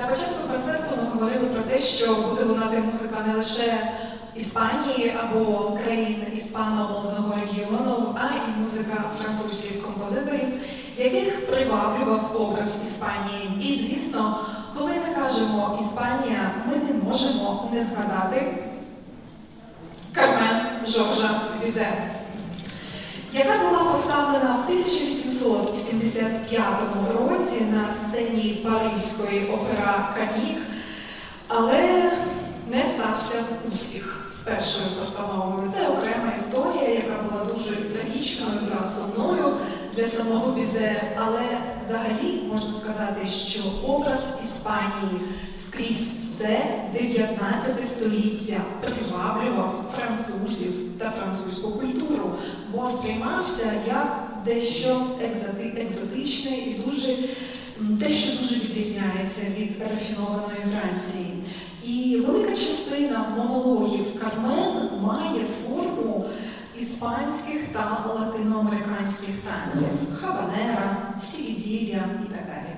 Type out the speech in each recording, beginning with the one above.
На початку концерту ми говорили про те, що буде лунати музика не лише Іспанії або країн іспаномовного регіону, а й музика французьких композиторів, яких приваблював образ Іспанії. І звісно, коли ми кажемо Іспанія, ми не можемо не згадати Кармен Жоржа Бізе, яка була поставлена в 1875 році на сцені Паризької опера Канік, але не стався успіх з першою постановою. Це окрема історія, яка була дуже трагічною та сумною для самого Бізе, але взагалі можна сказати, що образ Іспанії скрізь все 19 століття приваблював французів та французьку культуру, бо сприймався як дещо екзотичне і дуже м, те, що дуже відрізняється від рафінованої Франції. І велика частина монологів Кармен має форму іспанських та латиноамериканських танців хабанера, сікіділля і так далі.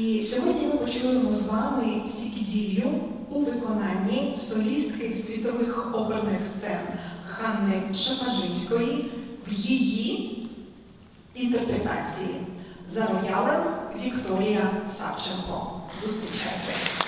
І сьогодні ми почуємо з вами сікіділлю у виконанні солістки світових оперних сцен Ханни Шафажинської в її інтерпретації за роялем Вікторія Савченко. Зустрічайте!